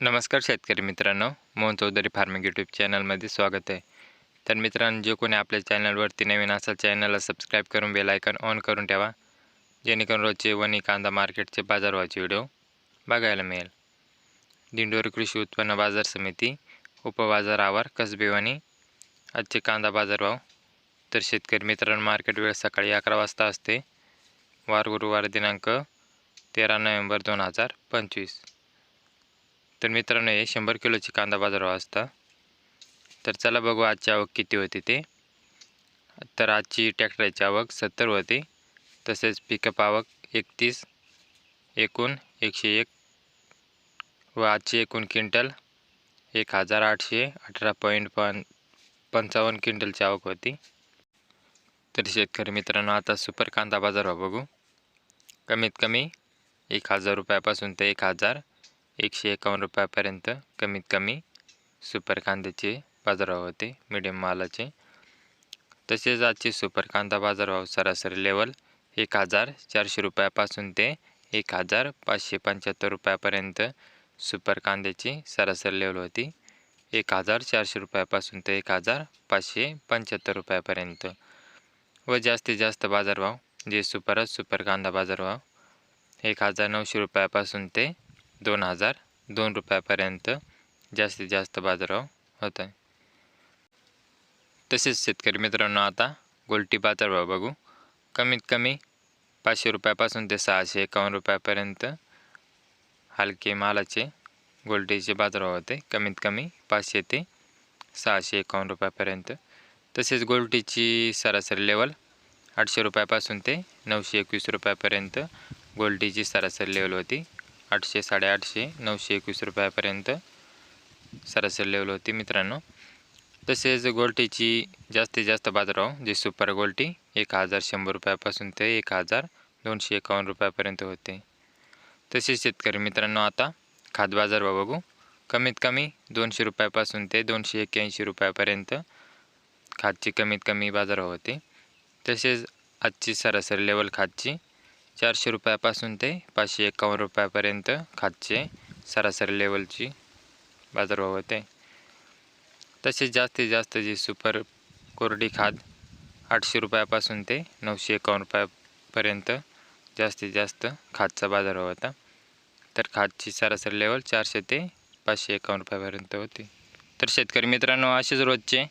नमस्कार शेतकरी मित्रांनो मोहन चौधरी फार्मिंग यूट्यूब चॅनलमध्ये स्वागत आहे. तर मित्रांनो जे कोणी आपल्या चॅनलवरती नवीन असाल चॅनलला सबस्क्राईब करून बेल आयकॉन ऑन करून ठेवा. जेणेकरून रोजचे वणी कांदा मार्केटचे बाजारभावाचे व्हिडिओ बघायला मिळेल. दिंडोरी कृषी उत्पन्न बाजार समिती उपबाजारावर आवार आजचे कांदा बाजारभाव. तर शेतकरी मित्रांनो मार्केट वेळ सकाळी अकरा वाजता असते. वार गुरुवार दिनांक तेरा नोव्हेंबर दोन हजार पंचवीस. तर मित्रांनो हे शंभर किलोची कांदा बाजारभाव असता. तर चला बघू आजची आवक किती होती ते. तर आजची ट्रॅक्टरची आवक सत्तर होती. तसेच पिकअप आवक एकतीस एकूण एकशे एक व आजची एकूण क्विंटल एक हजार आठशे अठरा पॉईंट पण पंचावन्न क्विंटलची आवक होती. तर शेतकरी मित्रांनो आता सुपर कांदा बाजारभाव बघू. कमीत कमी एक हजार रुपयापासून ते एक हजार एकशे एकावन्न रुपयापर्यंत कमीत कमी सुपर कांद्याचे बाजारभाव होते मिडियम मालाचे. तसेच आजचे सुपर कांदा बाजारभाव सरासरी लेवल एक हजार चारशे रुपयापासून ते एक हजार पाचशे पंच्याहत्तर रुपयापर्यंत सुपर कांद्याची सरासरी लेवल होती. एक हजार चारशे रुपयापासून ते एक हजार पाचशे पंच्याहत्तर रुपयापर्यंत. व जास्तीत जास्त बाजारभाव जे सुपरच सुपर कांदा बाजारभाव एक हजार नऊशे रुपयापासून ते दोन हजार दोन रुपयापर्यंत जास्तीत जास्त बाजारभाव होत आहे तसेच शेतकरी मित्रांनो आता गोल्टी बाजारभाव बघू. कमीत कमी पाचशे रुपयापासून ते सहाशे एकावन्न रुपयापर्यंत हलके मालाचे गोल्टीचे बाजारभाव होते. कमीत कमी पाचशे ते सहाशे एकावन्न रुपयापर्यंत. तसेच गोल्टीची सरासरी लेवल आठशे रुपयापासून ते नऊशे एकवीस रुपयापर्यंत गोल्टीची सरासरी लेवल होती. आठशे साडेआठशे नऊशे एकवीस रुपयापर्यंत सरासरी लेवल होती मित्रांनो. तसेच गोल्टीची जास्तीत जास्त बाजारभाव जे सुपर गोल्टी एक हजार शंभर रुपयापासून ते एक हजार दोनशे एकावन्न रुपयापर्यंत होते. तसेच शेतकरी मित्रांनो आता खाद बाजारभाव बघू. कमीत कमी दोनशे रुपयापासून ते दोनशे एक्क्याऐंशी रुपयापर्यंत खादची कमीत कमी बाजारभाव होते. तसेच आजची सरासरी लेवल खादची चारशे रुपयापासून ते पाचशे एकावन्न रुपयापर्यंत खातचे सरासरी लेवलची बाजारभाव होते. तसेच जास्तीत जास्त जी सुपर कोरडी खाद आठशे रुपयापासून ते नऊशे एकावन्न रुपयापर्यंत जास्तीत जास्त खादचा बाजारभाव होता. तर खादची सरासरी लेवल चारशे ते पाचशे एकावन्न रुपयापर्यंत होती. तर शेतकरी मित्रांनो असेच रोजचे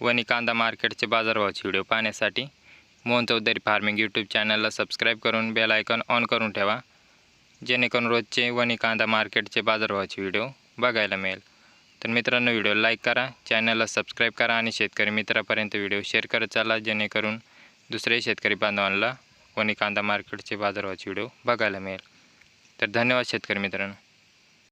वणी कांदा मार्केटचे बाजारभावाचे व्हिडिओ पाहण्यासाठी मोहन चौधरी फार्मिंग यूट्यूब चॅनलला सबस्क्राईब करून बेल आयकॉन ऑन करून ठेवा. जेणेकरून रोजचे वणी कांदा मार्केटचे बाजारभावाचे व्हिडिओ बघायला मिळेल. तर मित्रांनो व्हिडिओ लाईक करा चॅनलला सबस्क्राईब करा आणि शेतकरी मित्रापर्यंत व्हिडिओ शेअर करत चाला जेणेकरून दुसरे शेतकरी बांधवांना वणी कांदा मार्केटचे बाजारभावाचे व्हिडिओ बघायला मिळेल. तर धन्यवाद शेतकरी मित्रांनो.